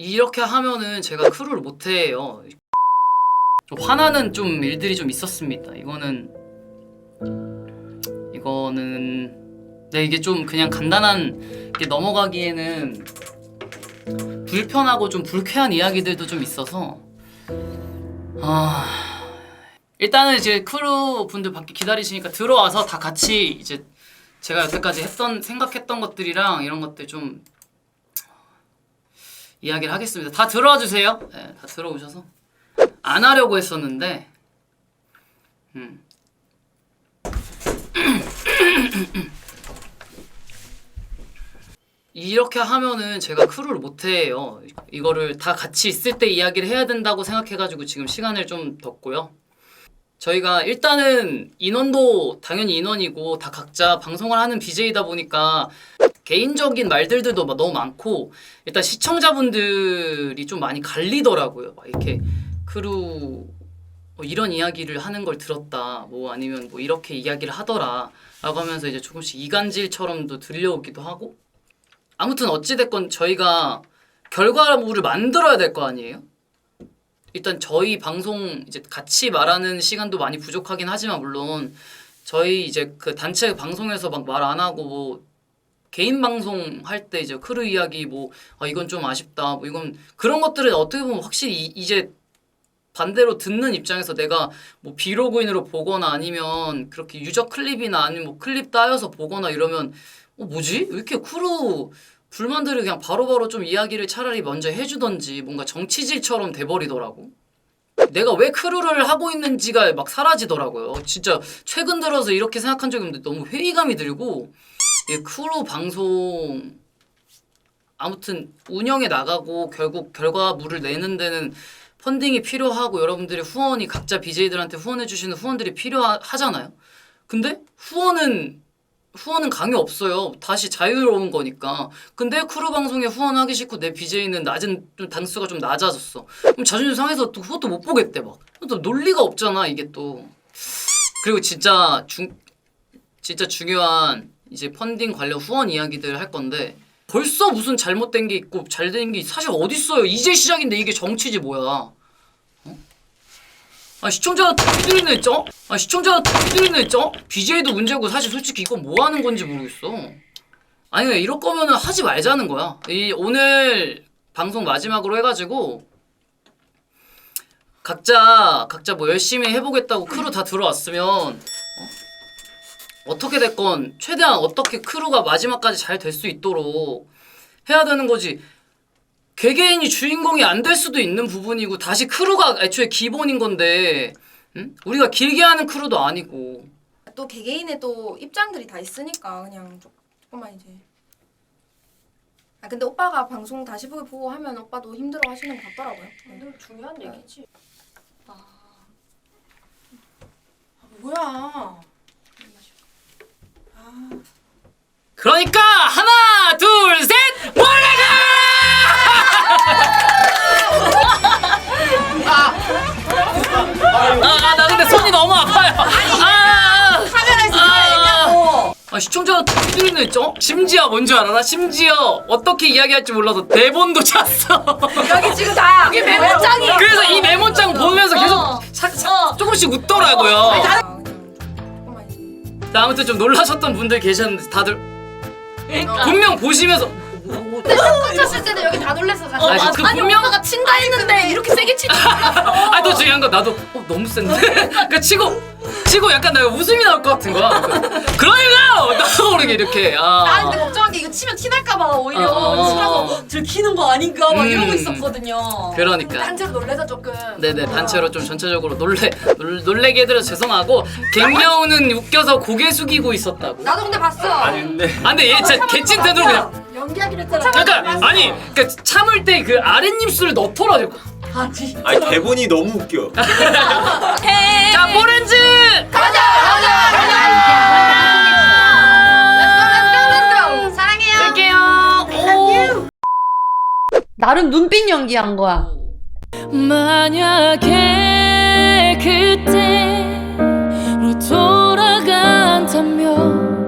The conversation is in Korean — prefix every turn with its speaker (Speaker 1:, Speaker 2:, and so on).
Speaker 1: 이렇게 하면은 제가 크루를 못 해요. 좀 화나는 좀 일들이 좀 있었습니다. 이거는 이거는 네 이게 좀 그냥 간단한 게 넘어가기에는 불편하고 좀 불쾌한 이야기들도 좀 있어서 아 일단은 이제 크루 분들 밖에 기다리시니까 들어와서 다 같이 이제 제가 여태까지 했던 생각했던 것들이랑 이런 것들 좀 이야기를 하겠습니다. 다 들어와 주세요. 네, 다 들어오셔서 안 하려고 했었는데 음. 이렇게 하면은 제가 크루를 못 해요. 이거를 다 같이 있을 때 이야기를 해야 된다고 생각해가지고 지금 시간을 좀 뒀고요. 저희가 일단은 인원도 당연히 인원이고 다 각자 방송을 하는 BJ다 보니까 개인적인 말들도 막 너무 많고 일단 시청자분들이 좀 많이 갈리더라고요. 막 이렇게 크루 뭐 이런 이야기를 하는 걸 들었다. 뭐 아니면 뭐 이렇게 이야기를 하더라. 라고 하면서 이제 조금씩 이간질처럼도 들려오기도 하고 아무튼 어찌 됐건 저희가 결과물을 만들어야 될 거 아니에요? 일단 저희 방송 이제 같이 말하는 시간도 많이 부족하긴 하지만 물론 저희 이제 그 단체 방송에서 막 말 안 하고 뭐 개인 방송 할 때 이제 크루 이야기 뭐 아, 이건 좀 아쉽다 뭐 이건 그런 것들은 어떻게 보면 확실히 이- 이제 반대로 듣는 입장에서 내가 뭐 비로그인으로 보거나 아니면 그렇게 유저 클립이나 아니면 뭐 클립 따여서 보거나 이러면 어 뭐지 왜 이렇게 크루 불만들을 그냥 바로바로 좀 이야기를 차라리 먼저 해주던지 뭔가 정치질처럼 돼버리더라고. 내가 왜 크루를 하고 있는지가 막 사라지더라고요. 진짜 최근 들어서 이렇게 생각한 적이 없는데 너무 회의감이 들고 이 크루 방송 아무튼 운영에 나가고 결국 결과물을 내는 데는 펀딩이 필요하고 여러분들이 후원이 각자 BJ들한테 후원해 주시는 후원들이 필요하잖아요. 근데 후원은 후원은 강요 없어요. 다시 자유로운 거니까. 근데 크루 방송에 후원하기 싫고 내 BJ는 낮은 좀 단수가 좀 낮아졌어. 그럼 자존심 상해서 또 그것도 못 보겠대 막. 또 논리가 없잖아 이게 또. 그리고 진짜 중 진짜 중요한 이제 펀딩 관련 후원 이야기들 할 건데 벌써 무슨 잘못된 게 있고 잘된 게 사실 어디 있어요? 이제 시작인데 이게 정치지 뭐야? 어? 아 시청자 삐들이는 했죠? 아 시청자 삐들이는 했죠? BJ도 문제고 사실 솔직히 이건 뭐 하는 건지 모르겠어. 아니 왜 이럴 거면은 하지 말자는 거야. 이 오늘 방송 마지막으로 해가지고 각자 각자 뭐 열심히 해보겠다고 크루 다 들어왔으면 어? 어떻게 됐건 최대한 어떻게 크루가 마지막까지 잘 될 수 있도록 해야 되는 거지. 개개인이 주인공이 안 될 수도 있는 부분이고 다시 크루가 애초에 기본인 건데 응? 우리가 길게 하는 크루도 아니고.
Speaker 2: 또 개개인의 또 입장들이 다 있으니까 그냥 조- 조금만 이제. 아 근데 오빠가 방송 다시 보기 보고 하면 오빠도 힘들어 하시는 것 같더라고요. 네.
Speaker 3: 근데 중요한 얘기지.
Speaker 2: 아, 뭐야.
Speaker 1: 그러니까 하나 아 나 근데 손이 너무 아파요. 아,
Speaker 2: 카메라에서
Speaker 1: 아, 아 시청자 삐리는 했죠? 심지어 뭔지 알아? 나? 심지어 어떻게 이야기할지 몰라서 대본도 짰어.
Speaker 2: 여기 지금 다 여기 메모장이
Speaker 1: 그래서 이 메모장 보면서 계속
Speaker 3: 어.
Speaker 1: 사- 사- 조금씩 웃더라고요. 자, 아무튼 좀 놀라셨던 분들 계셨는데 다들
Speaker 3: 그러니까.
Speaker 1: 분명 보시면서
Speaker 2: 쳤을 때는 여기 다 놀랬어 사실
Speaker 3: 어,
Speaker 1: 아니,
Speaker 3: 맞아.
Speaker 1: 그
Speaker 3: 아니
Speaker 1: 분명-
Speaker 3: 오빠가 친다 했는데 이렇게 세게 치지
Speaker 1: 아, 더 중요한 건 나도 어, 너무 센데. 그러니까 치고 치고 약간 내가 웃음이 나올 것 같은 거야. 그러니까 나도 모르게 이렇게
Speaker 3: 나
Speaker 1: 아.
Speaker 3: 근데 걱정한 게 이거 치면 티날까봐 오히려
Speaker 1: 어, 어.
Speaker 3: 치라고 들키는 거 아닌가 막
Speaker 1: 음.
Speaker 3: 이러고 있었거든요.
Speaker 1: 그러니까.
Speaker 2: 단체로 놀래서 조금
Speaker 1: 네네 단체로 좀 전체적으로 놀래 놀, 놀래게 해드려서 죄송하고 갱여우는 웃겨서 고개 숙이고 있었다고.
Speaker 2: 나도 근데 봤어
Speaker 4: 아니 근데
Speaker 1: 아 근데 얘 진짜 개찐텐으로 그냥
Speaker 2: 연기하기로 했잖아
Speaker 1: 그러니까 아니 그러니까 참을 때 그 아랫입술을 넣더라.
Speaker 3: 아 진짜.
Speaker 4: 아니 대본이 너무 웃겨.
Speaker 1: 자 포렌즈
Speaker 2: 가자 가자 가자 사랑해요
Speaker 1: 할게요.
Speaker 5: 나름 눈빛 연기한 거야.
Speaker 6: 만약에 그때로 돌아간다면